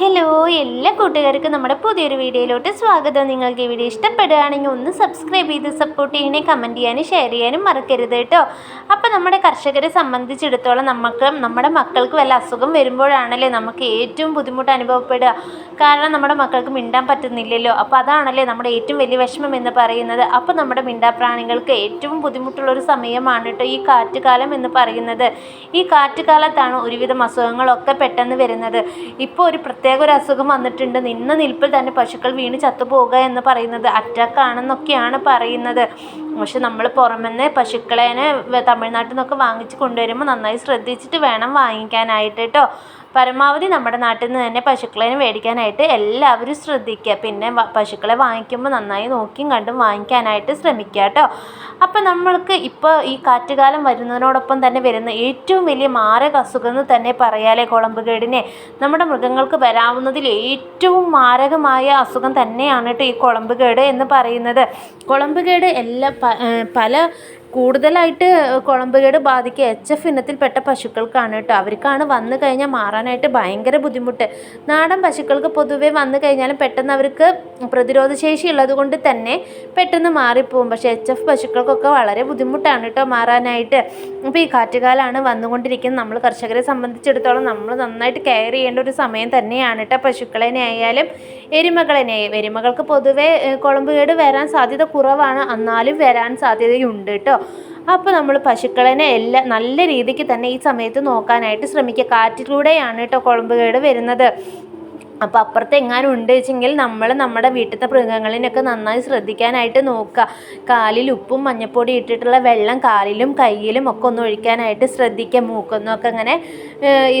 Hello എല്ലാ കൂട്ടുകാർക്കും നമ്മുടെ പുതിയൊരു വീഡിയോയിലോട്ട് സ്വാഗതം. നിങ്ങൾക്ക് ഈ വീഡിയോ ഇഷ്ടപ്പെടുകയാണെങ്കിൽ ഒന്ന് സബ്സ്ക്രൈബ് ചെയ്ത് സപ്പോർട്ട് ചെയ്യണേ കമന്റ് ചെയ്യാനും ഷെയർ ചെയ്യാനും മറക്കരുത് കേട്ടോ. അപ്പോൾ നമ്മുടെ കർഷകരെ സംബന്ധിച്ചിടത്തോളം നമുക്ക് നമ്മുടെ മക്കൾക്ക് വല്ല അസുഖം വരുമ്പോഴാണല്ലേ നമുക്ക് ഏറ്റവും ബുദ്ധിമുട്ട് അനുഭവപ്പെടുക. കാരണം നമ്മുടെ മക്കൾക്ക് മിണ്ടാൻ പറ്റുന്നില്ലല്ലോ. അപ്പോൾ അതാണല്ലേ നമ്മുടെ ഏറ്റവും വലിയ വിഷമം എന്ന് പറയുന്നത്. അപ്പോൾ നമ്മുടെ മിണ്ടാപ്രാണികൾക്ക് ഏറ്റവും ബുദ്ധിമുട്ടുള്ളൊരു സമയമാണ് കേട്ടോ ഈ കാറ്റുകാലം എന്ന് പറയുന്നത്. ഈ കാറ്റുകാലത്താണ് ഒരുവിധം അസുഖങ്ങളൊക്കെ പെട്ടെന്ന് വരുന്നത്. ഇപ്പോൾ ഒരു പ്രത്യേക ഒരു അസുഖം വന്നിട്ടുണ്ട്. നിന്ന നിൽപ്പിൽ തന്നെ പശുക്കൾ വീണ് ചത്തുപോകുക എന്ന് പറയുന്നത് അറ്റാക്ക് ആണെന്നൊക്കെയാണ് പറയുന്നത്. പക്ഷെ നമ്മൾ പുറമെന്ന് പശുക്കളേനെ തമിഴ്നാട്ടിൽ നിന്നൊക്കെ വാങ്ങിച്ച് കൊണ്ടുവരുമ്പോൾ നന്നായി ശ്രദ്ധിച്ചിട്ട് വേണം വാങ്ങിക്കാനായിട്ട് കേട്ടോ പരമാവധി നമ്മുടെ നാട്ടിൽ നിന്ന് തന്നെ പശുക്കളെ മേടിക്കാനായിട്ട് എല്ലാവരും ശ്രദ്ധിക്കുക പിന്നെ പശുക്കളെ വാങ്ങിക്കുമ്പോൾ നന്നായി നോക്കിയും കണ്ടും വാങ്ങിക്കാനായിട്ട് ശ്രമിക്കുക കേട്ടോ അപ്പോൾ നമ്മൾക്ക് ഇപ്പോൾ ഈ കാറ്റുകാലം വരുന്നതിനോടൊപ്പം തന്നെ വരുന്ന ഏറ്റവും വലിയ മാരക അസുഖം എന്ന് തന്നെ പറയാലേ കുളമ്പ് കേടിനെ നമ്മുടെ മൃഗങ്ങൾക്ക് വരാവുന്നതിൽ ഏറ്റവും മാരകമായ അസുഖം തന്നെയാണ് കേട്ടോ ഈ കുളമ്പ് കേട് എന്ന് പറയുന്നത്. കുളമ്പ് കേട് എല്ലാ പല കൂടുതലായിട്ട് കുളമ്പുകേട് ബാധിക്കുക എച്ച് എഫ് ഇനത്തിൽപ്പെട്ട പശുക്കൾക്കാണ് കേട്ടോ. അവർക്കാണ് വന്നു കഴിഞ്ഞാൽ മാറാനായിട്ട് ഭയങ്കര ബുദ്ധിമുട്ട്. നാടൻ പശുക്കൾക്ക് പൊതുവേ വന്നു കഴിഞ്ഞാലും പെട്ടെന്ന് അവർക്ക് പ്രതിരോധ ശേഷി ഉള്ളത് കൊണ്ട് തന്നെ പെട്ടെന്ന് മാറിപ്പോവും. പക്ഷേ എച്ച് എഫ് പശുക്കൾക്കൊക്കെ വളരെ ബുദ്ധിമുട്ടാണ് കേട്ടോ മാറാനായിട്ട്. അപ്പോൾ ഈ കാറ്റുകാലാണ് വന്നുകൊണ്ടിരിക്കുന്നത്. നമ്മൾ കർഷകരെ സംബന്ധിച്ചിടത്തോളം നമ്മൾ നന്നായിട്ട് കെയർ ചെയ്യേണ്ട ഒരു സമയം തന്നെയാണ് കേട്ടോ പശുക്കളെ ആയാലും എരുമകളെ എരുമകൾക്ക് പൊതുവേ കുളമ്പുകേട് വരാൻ സാധ്യത കുറവാണ്. എന്നാലും വരാൻ സാധ്യതയുണ്ട് കേട്ടോ. അപ്പോൾ നമ്മൾ പശുക്കളെ എല്ലാം നല്ല രീതിക്ക് തന്നെ ഈ സമയത്ത് നോക്കാനായിട്ട് ശ്രമിക്കുക. കാറ്റിലൂടെയാണ് കേട്ടോ കുളമ്പുകേട് വരുന്നത്. അപ്പോൾ അപ്പുറത്ത് എങ്ങാനും ഉണ്ട് വെച്ചെങ്കിൽ നമ്മൾ നമ്മുടെ വീട്ടിലത്തെ മൃഗങ്ങളിനൊക്കെ നന്നായി ശ്രദ്ധിക്കാനായിട്ട് നോക്കുക. കാലിൽ ഉപ്പും മഞ്ഞപ്പൊടി ഇട്ടിട്ടുള്ള വെള്ളം കാലിലും കയ്യിലും ഒക്കെ ഒന്ന് ഒഴിക്കാനായിട്ട് ശ്രദ്ധിക്കുക. മൂക്കൊന്നൊക്കെ ഇങ്ങനെ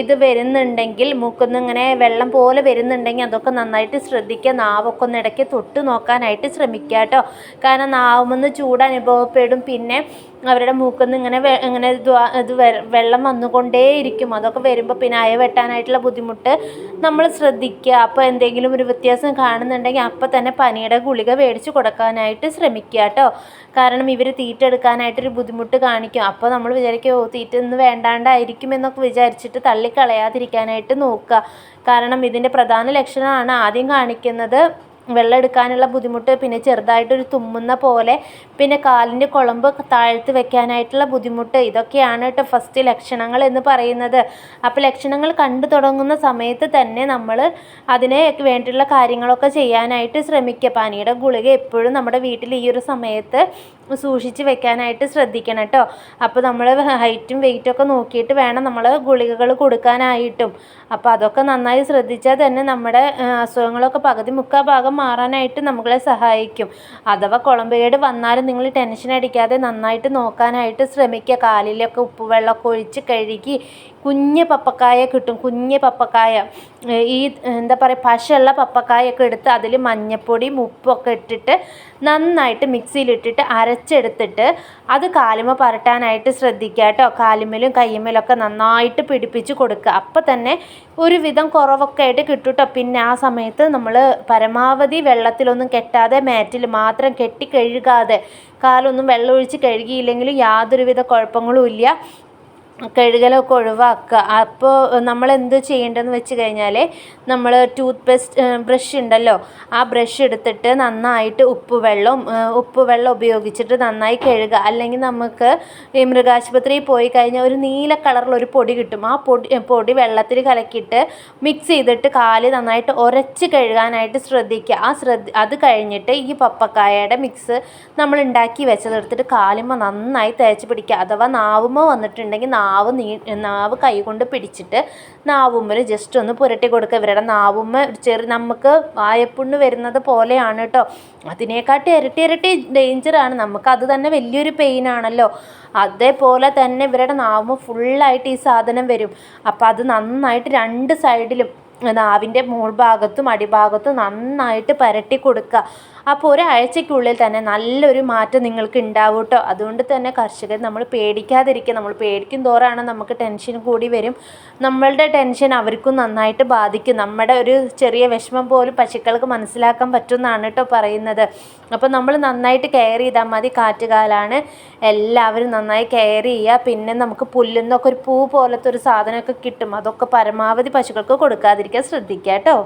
ഇത് വരുന്നുണ്ടെങ്കിൽ മൂക്കൊന്നും ഇങ്ങനെ വെള്ളം പോലെ വരുന്നുണ്ടെങ്കിൽ അതൊക്കെ നന്നായിട്ട് ശ്രദ്ധിക്കുക. നാവൊക്കെ ഒന്ന് ഇടയ്ക്ക് തൊട്ട് നോക്കാനായിട്ട് ശ്രമിക്കുക കേട്ടോ. കാരണം നാവുമെന്ന് ചൂട് അനുഭവപ്പെടും. പിന്നെ അവരുടെ മൂക്കിൽ ഇങ്ങനെ ഇങ്ങനെ ഇത് വെള്ളം വന്നുകൊണ്ടേയിരിക്കും. അതൊക്കെ വരുമ്പോൾ പിന്നെ അയ വെട്ടാനായിട്ടുള്ള ബുദ്ധിമുട്ട് നമ്മൾ ശ്രദ്ധിക്കുക അപ്പോൾ എന്തെങ്കിലും ഒരു വ്യത്യാസം കാണുന്നുണ്ടെങ്കിൽ അപ്പോൾ തന്നെ പനിയുടെ ഗുളിക മേടിച്ച് കൊടുക്കാനായിട്ട് ശ്രമിക്കുക കേട്ടോ. കാരണം ഇവർ തീറ്റ എടുക്കാനായിട്ടൊരു ബുദ്ധിമുട്ട് കാണിക്കും. അപ്പോൾ നമ്മൾ വിചാരിക്കും ഓ തീറ്റ ഇന്ന് വേണ്ടാണ്ടായിരിക്കും എന്നൊക്കെ വിചാരിച്ചിട്ട് തള്ളിക്കളയാതിരിക്കാനായിട്ട് നോക്കുക കാരണം ഇതിന്റെ പ്രധാന ലക്ഷണമാണ് ആദ്യം കാണിക്കുന്നത് വെള്ളം എടുക്കാനുള്ള ബുദ്ധിമുട്ട് പിന്നെ ചെറുതായിട്ടൊരു തുമ്മുന്ന പോലെ പിന്നെ കാലിന്റെ കുളമ്പ് താഴ്ത്തി വെക്കാനായിട്ടുള്ള ബുദ്ധിമുട്ട് ഇതൊക്കെയാണ് കേട്ടോ ഫസ്റ്റ് ലക്ഷണങ്ങൾ എന്ന് പറയുന്നത്. അപ്പോൾ ലക്ഷണങ്ങൾ കണ്ടു തുടങ്ങുന്ന സമയത്ത് തന്നെ നമ്മൾ അതിനെ വേണ്ടിയിട്ടുള്ള കാര്യങ്ങളൊക്കെ ചെയ്യാനായിട്ട് ശ്രമിക്കുക. പനിയുടെ ഗുളിക എപ്പോഴും നമ്മുടെ വീട്ടിൽ ഈ ഒരു സമയത്ത് സൂക്ഷിച്ച് വെക്കാനായിട്ട് ശ്രദ്ധിക്കണം കേട്ടോ. അപ്പോൾ നമ്മൾ ഹൈറ്റും വെയിറ്റും ഒക്കെ നോക്കിയിട്ട് വേണം നമ്മൾ ഗുളികകൾ കൊടുക്കാനായിട്ടും. അപ്പോൾ അതൊക്കെ നന്നായി ശ്രദ്ധിച്ചാൽ തന്നെ നമ്മുടെ അസുഖങ്ങളൊക്കെ പകുതി മുക്കാൽ ഭാഗം മാറാനായിട്ട് നമ്മളെ സഹായിക്കും. അഥവാ കുളമ്പുകേട് വന്നാലും നിങ്ങൾ ടെൻഷൻ അടിക്കാതെ നന്നായിട്ട് നോക്കാനായിട്ട് ശ്രമിക്കുക. കാലിലൊക്കെ ഉപ്പുവെള്ളമൊക്കെ ഒഴിച്ച് കഴുകി കുഞ്ഞ് പപ്പക്കായ കിട്ടും. കുഞ്ഞ് പപ്പക്കായ. ഈ എന്താ പറയുക പശയുള്ള പപ്പക്കായൊക്കെ എടുത്ത് അതിൽ മഞ്ഞൾപ്പൊടിയും ഉപ്പൊക്കെ ഇട്ടിട്ട് നന്നായിട്ട് മിക്സിയിലിട്ടിട്ട് അരച്ചെടുത്തിട്ട് അത് കാലുമ പരട്ടാനായിട്ട് ശ്രദ്ധിക്കുക കേട്ടോ. കാലുമ്മലും കയ്യുമ്മലൊക്കെ നന്നായിട്ട് പിടിപ്പിച്ച് കൊടുക്കുക. അപ്പം തന്നെ ഒരുവിധം കുറവൊക്കെ ആയിട്ട് കേട്ടോ പിന്നെ ആ സമയത്ത് നമ്മൾ പരമാവധി വെള്ളത്തിലൊന്നും കെട്ടാതെ മാറ്റിൽ മാത്രം കെട്ടി കഴുകാതെ കാലൊന്നും വെള്ളമൊഴിച്ച് കഴുകിയില്ലെങ്കിലും യാതൊരുവിധ കുഴപ്പങ്ങളും ഇല്ല. കഴുകലൊക്കെ ഒഴിവാക്കുക. അപ്പോൾ നമ്മൾ എന്ത് ചെയ്യേണ്ടതെന്ന് വെച്ച് കഴിഞ്ഞാൽ നമ്മൾ ടൂത്ത് പേസ്റ്റ് ബ്രഷ് ഉണ്ടല്ലോ ആ ബ്രഷ് എടുത്തിട്ട് നന്നായിട്ട് ഉപ്പ് വെള്ളം ഉപ്പ് വെള്ളം ഉപയോഗിച്ചിട്ട് നന്നായി കഴുകുക. അല്ലെങ്കിൽ നമുക്ക് ഈ മൃഗാശുപത്രിയിൽ പോയി കഴിഞ്ഞാൽ ഒരു നീല കളറിലൊരു പൊടി കിട്ടും. ആ പൊടി പൊടി വെള്ളത്തിൽ കലക്കിയിട്ട് മിക്സ് ചെയ്തിട്ട് കാൽ നന്നായിട്ട് ഉരച്ച് കഴുകാനായിട്ട് ശ്രദ്ധിക്കുക. ആ ശ്രദ്ധ അത് കഴിഞ്ഞിട്ട് ഈ പപ്പക്കായയുടെ മിക്സ് നമ്മൾ ഉണ്ടാക്കി വെച്ചതെടുത്തിട്ട് കാലുമ്പോൾ നന്നായി തേച്ച് പിടിക്കുക. അഥവാ നാവുമ്പോൾ വന്നിട്ടുണ്ടെങ്കിൽ നാവ് നീ നാവ് കൈകൊണ്ട് പിടിച്ചിട്ട് നാവുമ്മൽ ജസ്റ്റ് ഒന്ന് പുരട്ടി കൊടുക്കുക. ഇവരുടെ നാവുമ്മ ചെറു നമുക്ക് വായപ്പുണ്ണ് വരുന്നത് പോലെയാണ് കേട്ടോ അതിനെക്കാട്ടി ഇരട്ടി ഇരട്ടി ഡേഞ്ചറാണ് നമുക്ക് അത് തന്നെ വലിയൊരു പെയിൻ ആണല്ലോ. അതേപോലെ തന്നെ ഇവരുടെ നാവുമ്മ ഫുള്ളായിട്ട് ഈ സാധനം വരും. അപ്പോൾ അത് നന്നായിട്ട് രണ്ട് സൈഡിലും നാവിന്റെ മോൾ ഭാഗത്തും അടിഭാഗത്തും നന്നായിട്ട് പുരട്ടി കൊടുക്കുക. അപ്പോൾ ഒരാഴ്ചയ്ക്കുള്ളിൽ തന്നെ നല്ലൊരു മാറ്റം നിങ്ങൾക്ക് ഉണ്ടാവും കേട്ടോ അതുകൊണ്ട് തന്നെ കർഷകർ നമ്മൾ പേടിക്കാതിരിക്കുക. നമ്മൾ പേടിക്കും തോറാണ് നമുക്ക് ടെൻഷൻ കൂടി വരും. നമ്മളുടെ ടെൻഷൻ അവർക്കും നന്നായിട്ട് ബാധിക്കും. നമ്മുടെ ഒരു ചെറിയ വിഷമം പോലും പശുക്കൾക്ക് മനസ്സിലാക്കാൻ പറ്റുമെന്നാണ് കേട്ടോ പറയുന്നത്. അപ്പോൾ നമ്മൾ നന്നായിട്ട് കെയർ ചെയ്താൽ മതി കാറ്റുകാലാണ്. എല്ലാവരും നന്നായി കെയർ ചെയ്യുക. പിന്നെ നമുക്ക് പുല്ലെന്നൊക്കെ ഒരു പൂ പോലത്തെ ഒരു സാധനമൊക്കെ കിട്ടും. അതൊക്കെ പരമാവധി പശുക്കൾക്ക് കൊടുക്കാതിരിക്കുക. ചെയ്യാതിരിക്കാൻ ശ്രദ്ധിക്കുക കേട്ടോ